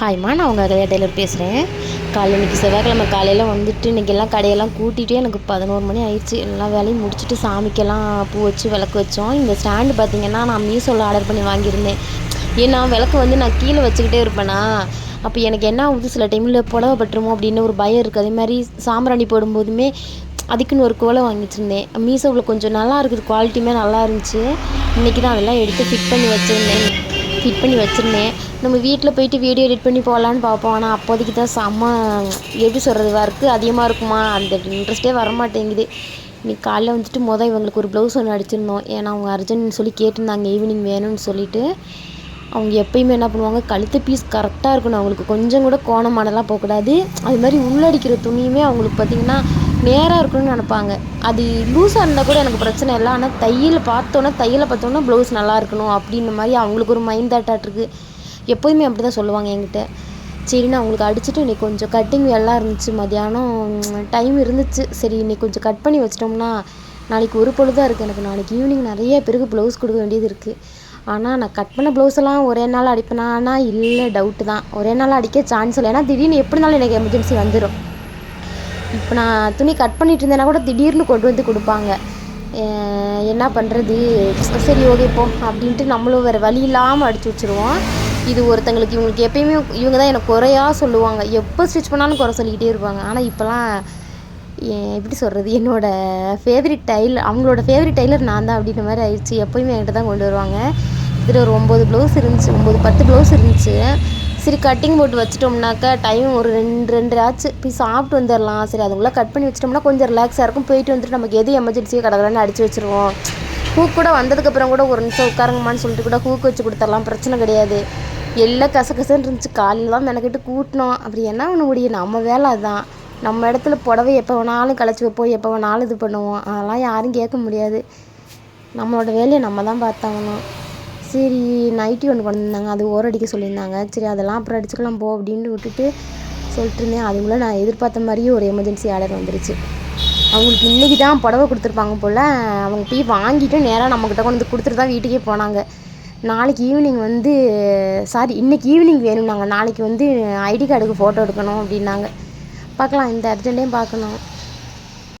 ஹாய்மா நான் உங்கள் கதையா டெய்லர் பேசுகிறேன் காலையில் இன்றைக்கி செவ்வாய்க்கிழமை காலையில் வந்துட்டு இன்றைக்கி எல்லாம் கடையெல்லாம் கூட்டிகிட்டே எனக்கு பதினோரு மணி ஆயிடுச்சு. எல்லா வேலையும் முடிச்சுட்டு சாமிக்கெல்லாம் பூ வச்சு விளக்கு வச்சோம். இந்த ஸ்டாண்டு பார்த்திங்கன்னா நான் மீஷோவில் ஆர்டர் பண்ணி வாங்கியிருந்தேன். ஏன்னா விளக்கு வந்து நான் கீழே வச்சுக்கிட்டே இருப்பேனா அப்போ எனக்கு என்ன ஆகுது? சில டைமில் புடவை பட்டுருமோ அப்படின்னு ஒரு பயம் இருக்குது அதே மாதிரி சாம்பிராணி போடும்போதுமே அதுக்குன்னு ஒரு கோலை வாங்கிட்டுருந்தேன் மீஷோவில் கொஞ்சம் நல்லா இருக்குது. குவாலிட்டியுமே நல்லா இருந்துச்சு. இன்றைக்கி தான் அதெல்லாம் எடுத்து ஃபிட் பண்ணி வச்சுருந்தேன். ஃபிட் பண்ணி வச்சுருந்தேன். நம்ம வீட்டில் போயிட்டு வீடியோ எடிட் பண்ணி போகலான்னு பார்ப்போம். ஆனால் அப்போதைக்கு தான் செம்ம எப்படி சொல்கிறது ஒர்க்கு அதிகமாக இருக்குமா? அந்த இன்ட்ரெஸ்ட்டே வர மாட்டேங்குது இன்னைக்கு காலைல வந்துட்டு மொதல் இவங்களுக்கு ஒரு ப்ளவுஸ் ஒன்று அடிச்சிருந்தோம். ஏன்னா அவங்க அர்ஜென்ட்னு சொல்லி கேட்டிருந்தாங்க ஈவினிங் வேணும்னு சொல்லிட்டு. அவங்க எப்பயுமே என்ன பண்ணுவாங்க கழுத்து பீஸ் கரெக்டாக இருக்கணும். அவங்களுக்கு கொஞ்சம் கூட கோணமானலாம் போகக்கூடாது. அது மாதிரி உள்ளடிக்கிற துணியுமே அவங்களுக்கு பார்த்திங்கன்னா நேராக இருக்கணும்னு நினப்பாங்க. அது லூஸாக இருந்தால் கூட எனக்கு பிரச்சனை இல்லை. ஆனால் தையல் பார்த்தோன்னே தையலை பார்த்தோன்னா ப்ளவுஸ் நல்லா இருக்கணும் அப்படின்ற மாதிரி அவங்களுக்கு ஒரு மைண்ட் தாட்டாக எப்போதுமே அப்படி தான் சொல்லுவாங்க என்கிட்ட. சரி நான் உங்களுக்கு அடிச்சுட்டு இன்னைக்கு கொஞ்சம் கட்டிங் எல்லாம் இருந்துச்சு மதியானம் டைம் இருந்துச்சு. சரி இன்னைக்கு கொஞ்சம் கட் பண்ணி வச்சிட்டோம்னா நாளைக்கு ஒரு பொழுதாக இருக்குது எனக்கு. நாளைக்கு ஈவினிங் நிறைய பேருக்கு ப்ளவுஸ் கொடுக்க வேண்டியது இருக்குது ஆனால் நான் கட் பண்ண ப்ளவுஸ் எல்லாம் ஒரே நாள் அடிப்பேனானா இல்லை டவுட்டு தான். ஒரே நாள் அடிக்க சான்ஸ் இல்லை. ஏன்னா திடீர்னு எப்படினாலும் எனக்கு எமர்ஜென்சி வந்துடும் இப்போ நான் துணி கட் பண்ணிட்டு இருந்தேன்னா கூட திடீர்னு கொண்டு வந்து கொடுப்பாங்க. என்ன பண்ணுறது சரி ஓகே போ அப்படின்ட்டு நம்மளும் வேறு வழி இல்லாமல் அடிச்சு வச்சுருவோம். இது ஒருத்தங்களுக்கு இவங்களுக்கு எப்பயுமே இவங்க தான் எனக்கு குறையாக சொல்லுவாங்க. எப்போ ஸ்டிச் பண்ணாலும் குறை சொல்லிக்கிட்டே இருப்பாங்க. ஆனால் இப்போலாம் எப்படி சொல்கிறது என்னோடய ஃபேவரட் டைலர் அவங்களோட ஃபேவரட் டைலர் நான் தான் அப்படின்ற மாதிரி ஆயிடுச்சு. எப்போயுமே என்கிட்ட தான் கொண்டு வருவாங்க. இதில் ஒரு ஒம்பது ப்ளவுஸ் இருந்துச்சு ஒம்பது பத்து ப்ளவுஸ் இருந்துச்சு. சரி கட்டிங் போட்டு வச்சிட்டோம்னாக்கா டைம் ஒரு ரெண்டு ரெண்டு ஆச்சு போய் சாப்பிட்டு வந்துடலாம். சரி அதுக்குள்ளே கட் பண்ணி வச்சிட்டோம்னா கொஞ்சம் ரிலாக்ஸாக இருக்கும். போயிட்டு வந்துட்டு நமக்கு எது எமர்ஜென்சியாக கடகடன்னு அடிச்சு வச்சுருவோம். ஹூக் கூட வந்ததுக்கப்புறம் கூட ஒரு நிமிஷம் உட்காருங்கம்மான்னு சொல்லிட்டு கூட ஹூக் வச்சு கொடுத்துடலாம் பிரச்சனை கிடையாது. எல்லாம் கசகசன்னு இருந்துச்சு. காலையில் தான் மெனக்கிட்டு கூட்டினோம். அப்படி என்ன பண்ண முடியும் நம்ம வேலை அதுதான். நம்ம இடத்துல புடவை எப்போ வேணாலும் கழிச்சு வைப்போம் எப்போ வேணாலும் இது பண்ணுவோம். அதெல்லாம் யாரும் கேட்க முடியாது. நம்மளோட வேலையை நம்ம தான் பார்த்தாகணும். சரி நைட்டி ஒன்று கொண்டு வந்தாங்க. அது ஓர அடிக்க சொல்லியிருந்தாங்க. சரி அதெல்லாம் அப்புறம் அடிச்சுக்கலாம் போ அப்படின்னு விட்டுட்டு சொல்லிட்டு இருந்தேன். அதுக்குள்ளே நான் எதிர்பார்த்த மாதிரியே ஒரு எமர்ஜென்சி ஆர்டர் வந்துருச்சு. அவங்களுக்கு இன்றைக்கி தான் புடவை கொடுத்துருப்பாங்க போல். அவங்க போய் வாங்கிட்டு நேராக நம்மக்கிட்ட கொண்டு வந்து கொடுத்துட்டு தான் வீட்டுக்கே போனாங்க. நாளைக்கு ஈவினிங் வந்து சாரி இன்றைக்கி ஈவினிங் வேணும்னாங்க. நாளைக்கு வந்து ஐடி கார்டுக்கு ஃபோட்டோ எடுக்கணும் அப்படின்னாங்க. பார்க்கலாம் இந்த அர்ஜென்ட்டையும் பார்க்கணும்.